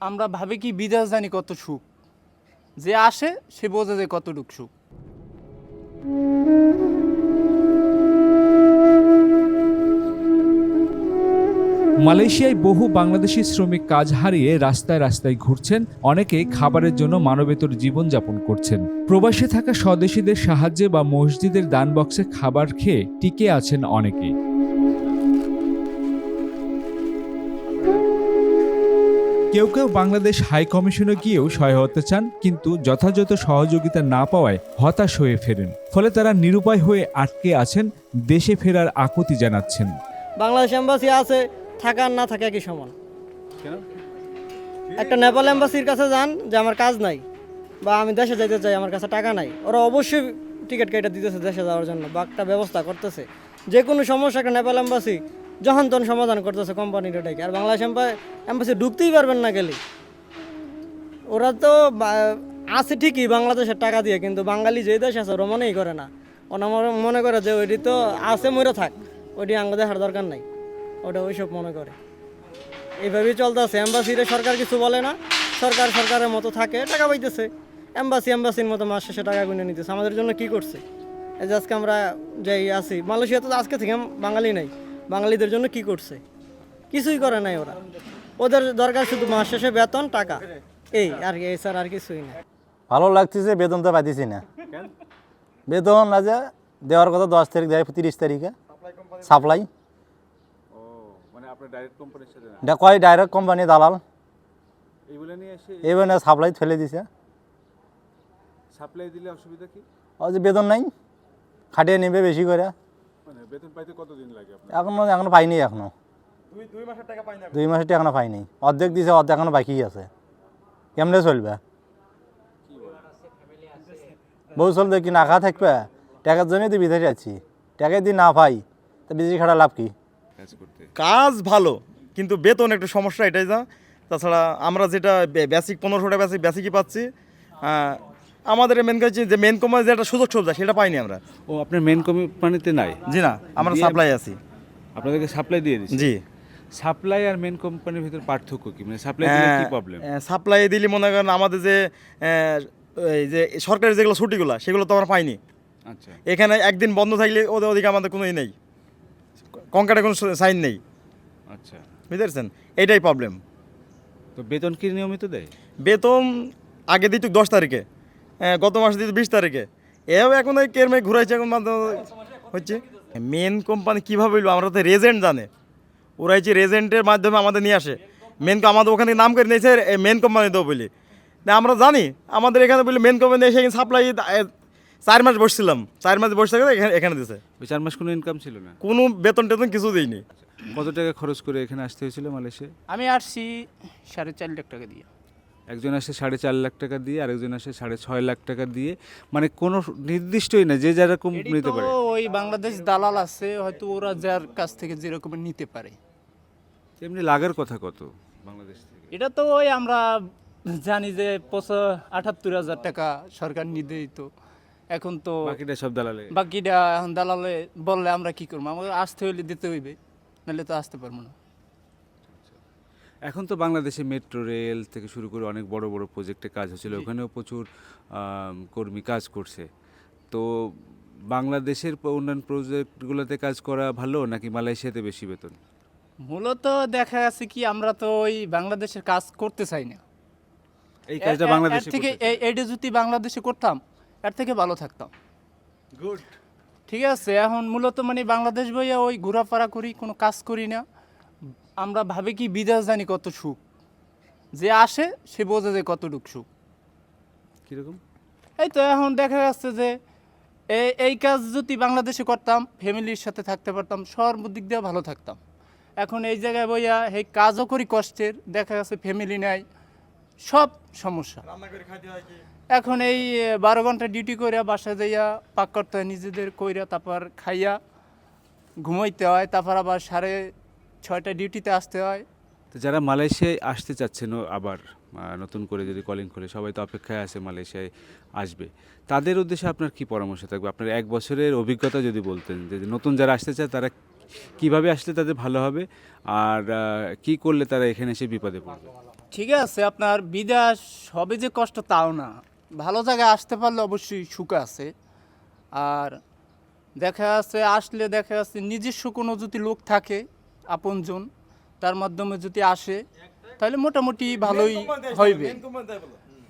আমরা ভাবি কি বিদেশ জানি কত সুখ। যে আসে, সে বোঝে যে কতটুক সুখ। মালয়েশিয়ায় বহু বাংলাদেশি শ্রমিক কাজ হারিয়ে রাস্তায় রাস্তায় ঘুরছেন অনেকে খাবারের জন্য মানবেতর জীবনযাপন করছেন। প্রবাসে থাকা স্বদেশীদের সাহায্যে বা মসজিদের দান বক্সে খাবার খেয়ে টিকে আছেন অনেকেই। কেউ কেউ বাংলাদেশ হাই কমিশনে গিয়েও সহায়তা চান, কিন্তু যথাযথ সহযোগিতা না পাওয়ায় হতাশ হয়ে ফেরেন। ফলে তারা নিরুপায় হয়ে আটকে আছেন, দেশে ফেরার আকুতি জানাচ্ছেন। বাংলাদেশ এম্বাসি আছে, থাকা আর না থাকা একই সমান। একটা নেপাল এম্বাসির কাছে যান যে আমার কাজ নাই, বা আমি দেশে যাইতে চাই, আমার কাছে টাকা নাই। ওরা অবশ্যই টিকিট কেটে দিতেছে দেশে যাওয়ার জন্য, বা একটা ব্যবস্থা করতেছে। যে কোনো সমস্যা একটা নেপাল এম্বাসি যখন তখন সমাধান করতেছে কোম্পানির ডেকে। আর বাংলাদেশ এম্বাসি ঢুকতেই পারবেন না গেলে। ওরা তো আছে ঠিকই বাংলাদেশের টাকা দিয়ে, কিন্তু বাঙালি যে দেশ আছে ওরা মনেই করে না। ওরা মনে- করে যে ওইটি তো আছে মরে থাক। ওইটি আঙ্গ দেখার দরকার নাই। ওটা ওইসব মনে করে। এইভাবেই চলতেছে। এম্বাসিরে সরকার কিছু বলে না। সরকার সরকারের মতো থাকে, টাকা পাইতেছে। এম্বাসি এম্বাসির মতো মাস শেষে টাকা গুনে নিতেছে। আমাদের জন্য কি করছে? আজকে আমরা যাই আছি মালয়েশিয়া তো আজকে থেকে বাঙালি নাই। বাঙালিদের জন্য কি করছে? কিছুই করে নাই ওরা। ওদের দরকার শুধু মাস শেষে বেতন টাকা। এই আর কি এই স্যার আর কিছুই না। ভালো লাগতেছে বেতন তো পাইতেছি না। বেতন আজ দেওয়ার কথা দশ তারিখ দেয় তিরিশ তারিখে। সাপ্লাই ডাইরেক্ট কোম্পানির কয় ডাইরেক্ট কোম্পানি দালাল? না সাপ্লাই ফেলে দিছে। সাপ্লাই দিলে অসুবিধা কি? বেতন নাই খাটিয়ে নেবে বেশি করে। মানে বেতন পাইতে কতদিন লাগে আপনার? এখনও এখনও পাইনি এখনও। দুই মাসের টাকা এখনও? পাইনি অর্ধেক দিছে অর্ধেক এখনও বাকি আছে। কেমনে চলবে? বউ চলবে কি না খা থাকবে? টাকার জন্যই তো বিদেশে আছি। টাকা দিয়ে না পাই তা বিদেশি খাটা লাভ কি? কাজ ভালো কিন্তু বেতন একটু সমস্যা এটাই যা। তাছাড়া আমরা যেটা বেসিক পনেরোশো টাকা বেসিক বেসিকই পাচ্ছি আমাদের মেন কাজ যে মেন কোম্পানি যেটা সুযোগ সুবিধা সেটা পাইনি আমরা। ও আপনার মেন কোম্পানিতে নাই? জি না আমরা সাপ্লাই আছি। আপনাদেরকে সাপ্লাই দিয়ে দিচ্ছে জি। সাপ্লাই আর মেন কোম্পানির ভিতর পার্থক্য কি? মানে সাপ্লাই দিলে কি প্রবলেম সাপ্লাই দিলে মনে করেন আমাদের যে এই যে সরকারি যেগুলো ছুটিগুলো সেগুলো তো আমরা পাইনি। আচ্ছা। এখানে একদিন বন্ধ থাকলে ওদের ওদিকে আমাদের কোনো ই নেই। কঙ্কাটে কোনো সাইন নেই। আচ্ছা। বুঝতে পারছেন? এইটাই প্রবলেম তো বেতন কি নিয়মিত দেয়? বেতন আগে দিত দশ তারিখে। হ্যাঁ, গত মাসে দিত বিশ তারিখে। এও এখন ওই কেরমে ঘুরাইছে এখন মাধ্যমে হচ্ছে। মেন কোম্পানি কীভাবে হইল আমরা তো রেজেন্ট জানে। ওরা হচ্ছে রেজেন্টের মাধ্যমে আমাদের নিয়ে আসে। মেন আমাদের ওখানে নাম করে নিয়েছে মেন কোম্পানি দেবো বলি। না আমরা জানি আমাদের এখানে বলি মেন কোম্পানি এসে এখানে সাপ্লাই চার মাস বসছিলাম। চার মাস বসে এখানে এখানে দিছে। চার মাস কোনো ইনকাম ছিল না? কোনো বেতন টেতন কিছু দিইনি। কত টাকা খরচ করে এখানে আসতে হয়েছিল মালয়েশিয়া? আমি আসছি সাড়ে চার লাখ টাকা দিয়ে। একজন আসে সাড়ে চার লাখ টাকা দিয়ে আরেকজন আসে সাড়ে ছয় লাখ টাকা দিয়ে। মানে কোনো নির্দিষ্টই না যে যেরকম নিতে পারে। ওই বাংলাদেশ দালাল আছে হয়তো ওরা যার কাছ থেকে যেরকম নিতে পারে। এমনি লাগার কথা কত বাংলাদেশ থেকে? এটা তো ওই আমরা জানি যে পঁচা আটাত্তর হাজার টাকা সরকার নিদেই তো এখন তো বাকিটা সব দালালে। বাকিটা এখন দালালে বললে আমরা কি করব? আমাদের আসতে হইলে দিতে হইবে নাহলে তো আসতে পারব না। এখন তো বাংলাদেশে মেট্রো রেল থেকে শুরু করে অনেক বড় বড় প্রজেক্টে কাজ হচ্ছিল। ওখানেও প্রচুর কর্মী কাজ করছে। তো বাংলাদেশের উন্নয়ন প্রজেক্টগুলোতে কাজ করা ভালো নাকি মালয়েশিয়াতে বেশি বেতন? মূলত দেখা যাচ্ছে কি আমরা তো ওই বাংলাদেশের কাজ করতে চাই না। এই কাজটা বাংলাদেশে থেকে এইটা যদি বাংলাদেশে করতাম এর থেকে ভালো থাকতাম। গুড ঠিক আছে এখন মূলত মানে বাংলাদেশ বইয়া ওই ঘোরাফেরা করি কোনো কাজ করি না। আমরা ভাবি কি বিদেশ জানি কত সুখ। যে আসে সে বোঝে যে কতটুক সুখ। কীরকম? এই তো এখন দেখা যাচ্ছে যে এই এই কাজ যদি বাংলাদেশে করতাম ফ্যামিলির সাথে থাকতে পারতাম সর্বদিক দিয়ে ভালো থাকতাম। এখন এই জায়গায় বইয়া এই কাজও করি কষ্টের দেখা যাচ্ছে ফ্যামিলি নাই সব সমস্যা। রান্না করে খাইতে কি? এখন এই বারো ঘণ্টা ডিউটি করে বাসা যাইয়া পাক করতে হয় নিজেদের কইরা তারপর খাইয়া ঘুমাইতে হয় তারপর আবার সাড়ে ছয়টা ডিউটিতে আসতে হয়। তো যারা মালয়েশিয়ায় আসতে চাচ্ছেন আবার নতুন করে যদি কলিং খোলে সবাই তো অপেক্ষায় আছে মালয়েশিয়ায় আসবে। তাদের উদ্দেশ্যে আপনার কি পরামর্শ থাকবে? আপনার এক বছরের অভিজ্ঞতা যদি বলতেন যে নতুন যারা আসতে চায় তারা কীভাবে আসলে তাদের ভালো হবে? আর কি করলে তারা এখানে এসে বিপদে পড়বে? ঠিক আছে আপনার বিদেশ হবে যে কষ্ট তাও না। ভালো জায়গায় আসতে পারলে অবশ্যই সুখ আছে। আর দেখা যাচ্ছে আসলে দেখা যাচ্ছে নিজস্ব কোনো যদি লোক থাকে আপনজন তার মাধ্যমে যদি আসে তাহলে মোটামুটি ভালোই হইবে।